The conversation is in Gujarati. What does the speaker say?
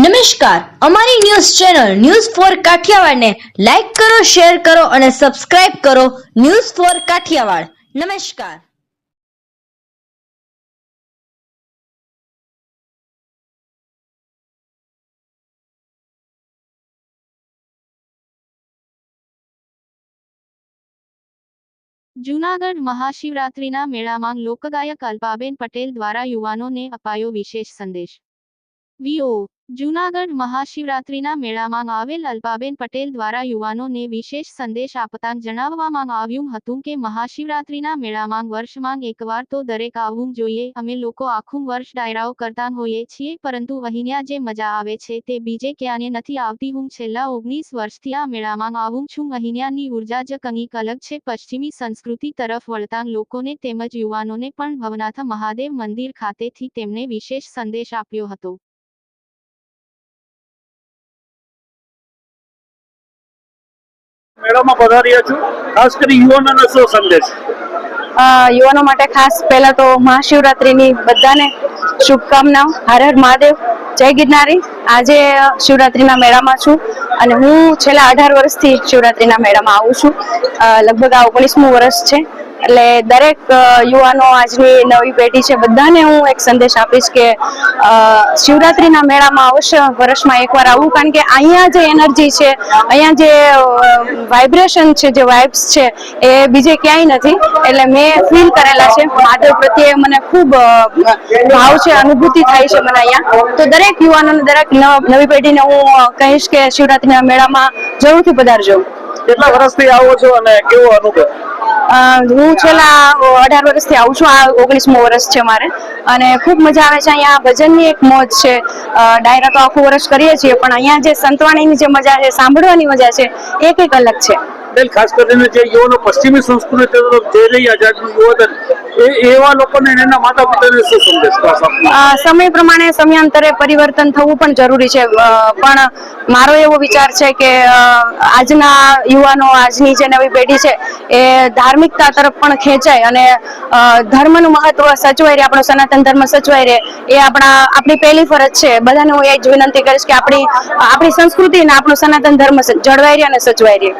નમસ્કાર. અમારી ન્યૂઝ ચેનલ ન્યૂઝ ફોર કાઠિયાવાડને લાઈક કરો, શેર કરો અને સબસ્ક્રાઇબ કરો ન્યૂઝ ફોર કાઠિયાવાડ. નમસ્કાર. જૂનાગઢ મહાશિવરાત્રિના મેળામાં લોકગાયક અલ્પાબેન પટેલ દ્વારા યુવાનોને અપાયો વિશેષ સંદેશ. વીઓ જૂનાગઢ મહાશિવરાત્રિના મેળામાં આવેલ અલ્પાબેન પટેલ દ્વારા યુવાનોને વિશેષ સંદેશ આપતા જણાવવામાં આવ્યું હતું કે મહાશિવરાત્રિના મેળામાં વર્ષમાં એકવાર તો દરેક આવવું જોઈએ. અમે લોકો આખું વર્ષ ડાયરાઓ કરતા હોઈએ છીએ, પરંતુ અહીંયા જે મજા આવે છે તે બીજે ક્યાંય નથી આવતી. હું છેલ્લા ઓગણીસ વર્ષથી આ મેળામાં આવું છું. અહીંયાની ઊર્જા જ કંઈક અલગ છે. પશ્ચિમી સંસ્કૃતિ તરફ વળતા લોકોને તેમજ યુવાનોને પણ ભવનાથ મહાદેવ મંદિર ખાતેથી તેમને વિશેષ સંદેશ આપ્યો હતો. મેળામાં પધાર્યા છું. ખાસ કરી યુવાનોને શું સંદેશ? યુવાનો માટે ખાસ પહેલા તો મહાશિવરાત્રિની બધાને શુભકામનાઓ. હર હર મહાદેવ. જય ગિરનારી. આજે શિવરાત્રિના મેળામાં છું અને હું છેલ્લા અઢાર વર્ષથી શિવરાત્રિના મેળામાં આવું છું. લગભગ આ ઓગણીસમું વર્ષ છે. એટલે દરેક યુવાનો આજની નવી પેઢી છે, બધાને હું એક સંદેશ આપીશ કે શિવરાત્રીના મેળામાં અવશ્ય વર્ષમાં એકવાર આવું, કારણ કે અહીંયા જે એનર્જી છે, અહીંયા જે વાઇબ્રેશન છે, જે વાઇબ્સ છે, એ બીજે ક્યાંય નથી. એટલે મેં ફીલ કરેલા છે, મહાદેવ પ્રત્યે મને ખૂબ ભાવ છે, અનુભૂતિ થાય છે મને અહીંયા. તો દરેક યુવાનોને, દરેક નવ- પેઢીને હું કહીશ કે શિવરાત્રિના મેળામાં જરૂરથી પધારજો. કેટલા વર્ષથી આવો છો અને કેવો અનુભવ? હું છેલ્લા અઢાર વર્ષથી આવું છું. આ ઓગણીસમું વર્ષ છે મારે. અને ખૂબ મજા આવે છે. અહીંયા ભજનની એક મોજ છે. ડાયરા તો આખું વર્ષ કરીએ છીએ, પણ અહીંયા જે સંતવાણીની જે મજા છે, સાંભળવાની મજા છે એ કંઈક અલગ છે. બેન ખાસ કરીને જે યુવાનો પશ્ચિમી સંસ્કૃતિ તરફ જઈ રહ્યા છે, આજનું યુવાધન એવા લોકોને એના માતા પિતાને શું સંદેશ સમય પ્રમાણે સમયાંતરે પરિવર્તન થવું પણ જરૂરી છે. પણ મારો એવો વિચાર છે કે આજના યુવાનો, આજની જે નવી પેઢી છે, એ ધાર્મિકતા તરફ પણ ખેંચાય અને ધર્મનું મહત્વ સચવાઈ રહે, આપણો સનાતન ધર્મ સચવાઈ રહે, એ આપણા, આપણી પહેલી ફરજ છે. બધાને હું એ જ વિનંતી કરીશ કે આપણી આપણી સંસ્કૃતિ અને આપણું સનાતન ધર્મ જળવાઈ રહે અને સચવાઈ રહે.